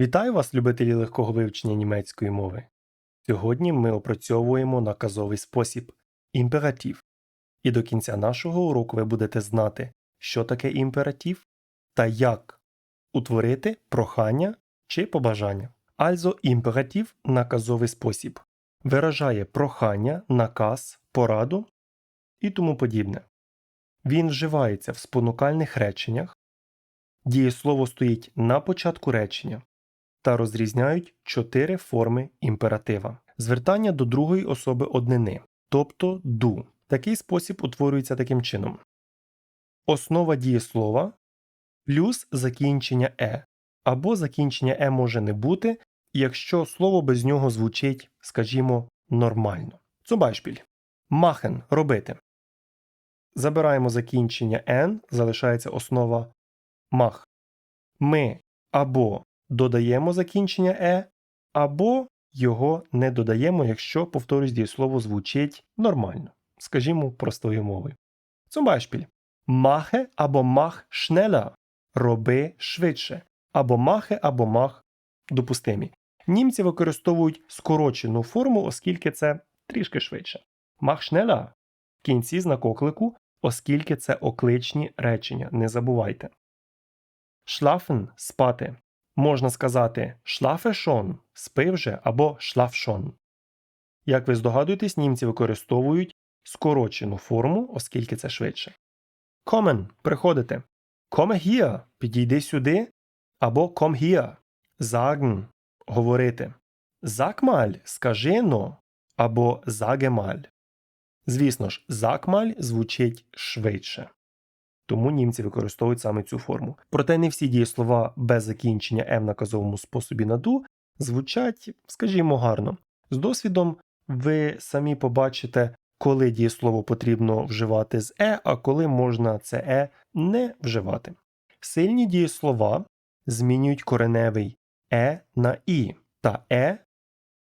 Вітаю вас, любителі легкого вивчення німецької мови. Сьогодні ми опрацьовуємо наказовий спосіб імператив. І до кінця нашого уроку ви будете знати, що таке імператив та як утворити прохання чи побажання. Also імператив – наказовий спосіб. Виражає прохання, наказ, пораду і тому подібне. Він вживається в спонукальних реченнях. Дієслово стоїть на початку речення та розрізняють чотири форми імператива. Звертання до другої особи однини, тобто ду. Такий спосіб утворюється таким чином: основа дієслова плюс закінчення е, або закінчення е може не бути, якщо слово без нього звучить, скажімо, нормально. Beispiel. Machen – робити. Забираємо закінчення n, залишається основа мах. Ми або додаємо закінчення е, або його не додаємо, якщо, повторюсь, дієслово звучить нормально, скажімо, простою мовою. Beispiel. Mache або mach schneller – роби швидше, або mache або mach допустимі. Німці використовують скорочену форму, оскільки це трішки швидше. Mach schneller в кінці знак оклику, оскільки це окличні речення, не забувайте. Schlafen – спати. Можна сказати schlafe schon – спи вже або schon. Як ви здогадуєтесь, німці використовують скорочену форму, оскільки це швидше. Kommen – приходити. Komme hier – підійди сюди, або komm hier. Sagen – говорити. Sag скажи но, або sage. Звісно ж, mal звучить швидше. Тому німці використовують саме цю форму. Проте не всі дієслова без закінчення «е» в наказовому способі на ду звучать, скажімо, гарно. З досвідом ви самі побачите, коли дієслово потрібно вживати з е, а коли можна це е не вживати. Сильні дієслова змінюють кореневий е на і, та е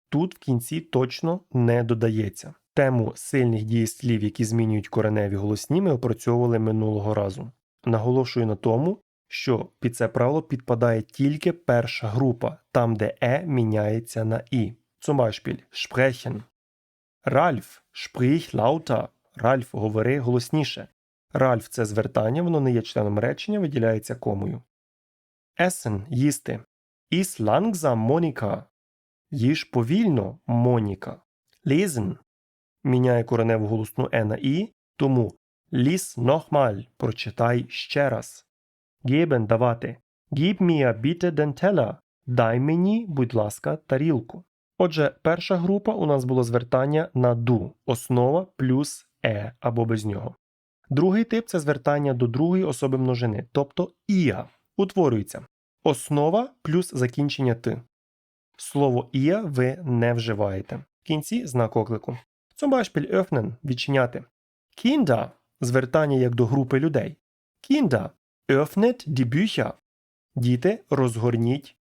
тут в кінці точно не додається. Тему сильних дієслів, які змінюють кореневі голосні, ми опрацьовували минулого разу. Наголошую на тому, що під це правило підпадає тільки перша група, там де е міняється на і. Beispiel sprechen. Ральф sprich lauter. Ральф говори голосніше. Ральф це звертання, воно не є членом речення, виділяється комою. Essen – їсти. Іс langsam, Моніка. Їж повільно, Моніка. Lesen міняє кореневу голосну е на і, тому ліс нохмаль прочитай ще раз. Geben – давати. Gib mir bitte den. Дай мені, будь ласка, тарілку. Отже, перша група у нас було звертання на ду, основа плюс е або без нього. Другий тип це звертання до другої особи множини, тобто іа. Утворюється основа плюс закінчення ти. Слово іа ви не вживаєте. В кінці знак оклику. Zum Beispiel öffnen – відчиняти. Kinder – звертання як до групи людей. Kinder – öffnet die Bücher. Діти, розгорніть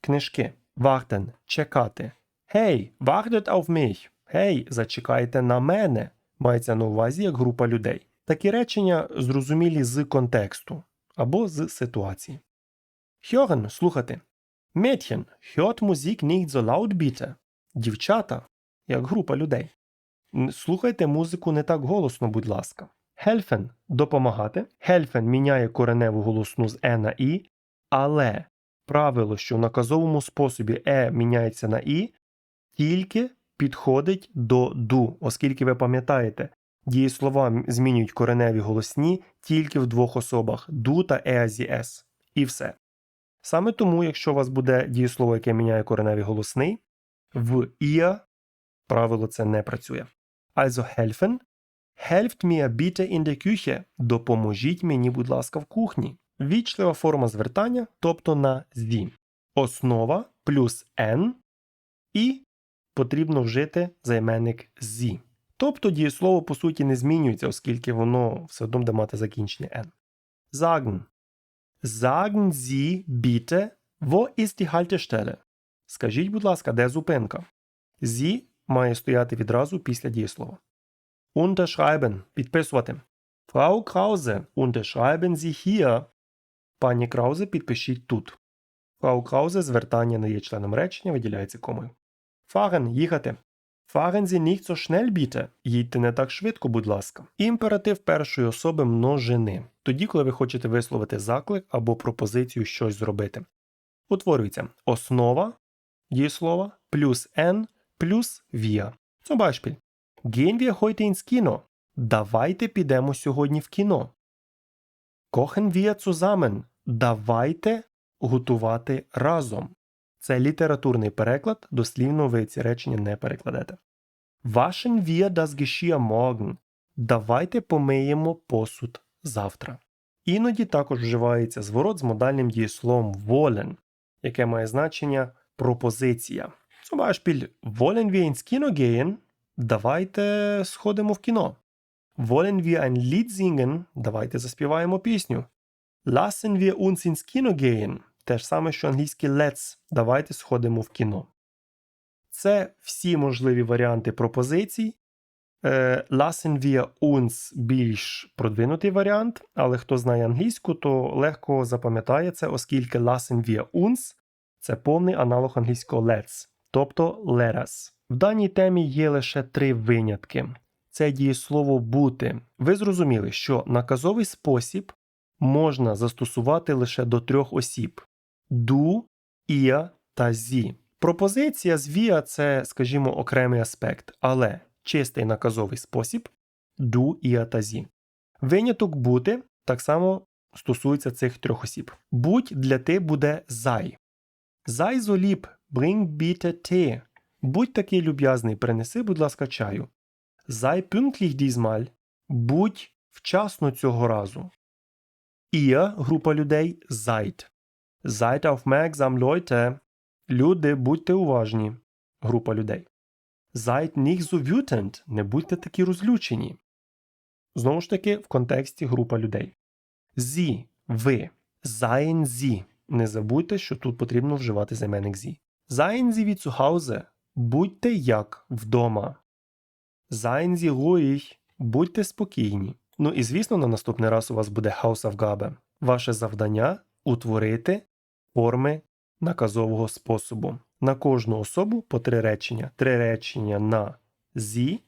книжки. Warten – чекати. Hey, wartet auf mich. Hey, зачекайте на мене. Мається на увазі як група людей. Такі речення зрозумілі з контексту або з ситуації. Hören – слухати. Mädchen, hört Musik nicht so laut bitte. Дівчата, як група людей. Слухайте музику не так голосно, будь ласка. Helfen – допомагати. Helfen міняє кореневу голосну з е на і, але правило, що в наказовому способі е міняється на і, тільки підходить до ду, оскільки ви пам'ятаєте, дієслова змінюють кореневі голосні тільки в двох особах ду та е зі с. І все. Саме тому, якщо у вас буде дієслово, яке міняє кореневі голосний, в іа правило це не працює. Also helfen. Helft mir bitte in der Küche. Допоможіть мені, будь ласка, в кухні. Вічлива форма звертання, тобто на зі. Основа плюс n і потрібно вжити займенник зі. Тобто дієслово по суті не змінюється, оскільки воно все одно буде мати закінчення n. Sagen. Sagen Sie bitte, wo ist die Haltestelle? Скажіть, будь ласка, де зупинка? Зі має стояти відразу після дієслова. Unterschreiben – підписувати. Frau Krause, unterschreiben Sie hier. Пані Краузе, підпишіть тут. Фрау Краузе звертання не є членом речення, виділяється комою. Fahren – їхати. Fahren Sie nicht so schnell, bitte. Їдьте не так швидко, будь ласка. Імператив першої особи множини. Тоді, коли ви хочете висловити заклик або пропозицію щось зробити. Утворюється основа дієслова плюс n плюс wir. Zum Beispiel. Gehen wir heute ins Kino? Давайте підемо сьогодні в кіно. Kochen wir zusammen? Давайте готувати разом. Це літературний переклад, дослівно ви ці речення не перекладете. Waschen wir das Geschirr morgen? Давайте помиємо посуд завтра. Іноді також вживається зворот з модальним дієсловом wollen, яке має значення пропозиція. Zum Beispiel, wollen wir ins Kino gehen? Давайте сходимо в кіно. Wollen wir ein Lied singen? Давайте заспіваємо пісню. Lassen wir uns ins Kino gehen? Те ж саме, що англійський let's. Давайте сходимо в кіно. Це всі можливі варіанти пропозицій. Е, Lassen wir uns більш продвинутий варіант, але хто знає англійську, то легко запам'ятає це, оскільки Lassen wir uns це повний аналог англійського let's, тобто let. В даній темі є лише три винятки. Це дієслово бути. Ви зрозуміли, що наказовий спосіб можна застосувати лише до трьох осіб: du, ihr та sie. Пропозиція з це, скажімо, окремий аспект, але чистий наказовий спосіб du, ihr та sie. Виняток бути так само стосується цих трьох осіб. Будь для ти буде. Sei so lieb, bring bitte Tee. Будь такий люб'язний, принеси, будь ласка, чаю. Sei pünktlich diesmal. Будь вчасно цього разу. Ihr, група людей, seid. Seid aufmerksam, Leute. Люди, будьте уважні. Група людей. Seid nicht so wütend. Не будьте такі розлючені. Знову ж таки, в контексті група людей. Sie, ви. Seien Sie. Не забудьте, що тут потрібно вживати займенник Sie. Seien Sie wie zu Hause. Будьте як вдома. Seien Sie ruhig. Будьте спокійні. Ну і звісно, на наступний раз у вас буде Hausaufgabe. Ваше завдання утворити форми наказового способу. На кожну особу по три речення. Три речення на зі,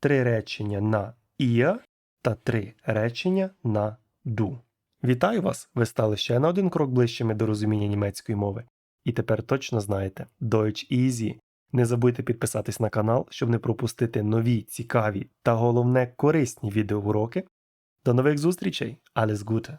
три речення на ihr та три речення на du. Вітаю вас! Ви стали ще на один крок ближчими до розуміння німецької мови. І тепер точно знаєте Deutsch Easy. Не забудьте підписатись на канал, щоб не пропустити нові, цікаві та головне корисні відеоуроки. До нових зустрічей! Alles Gute!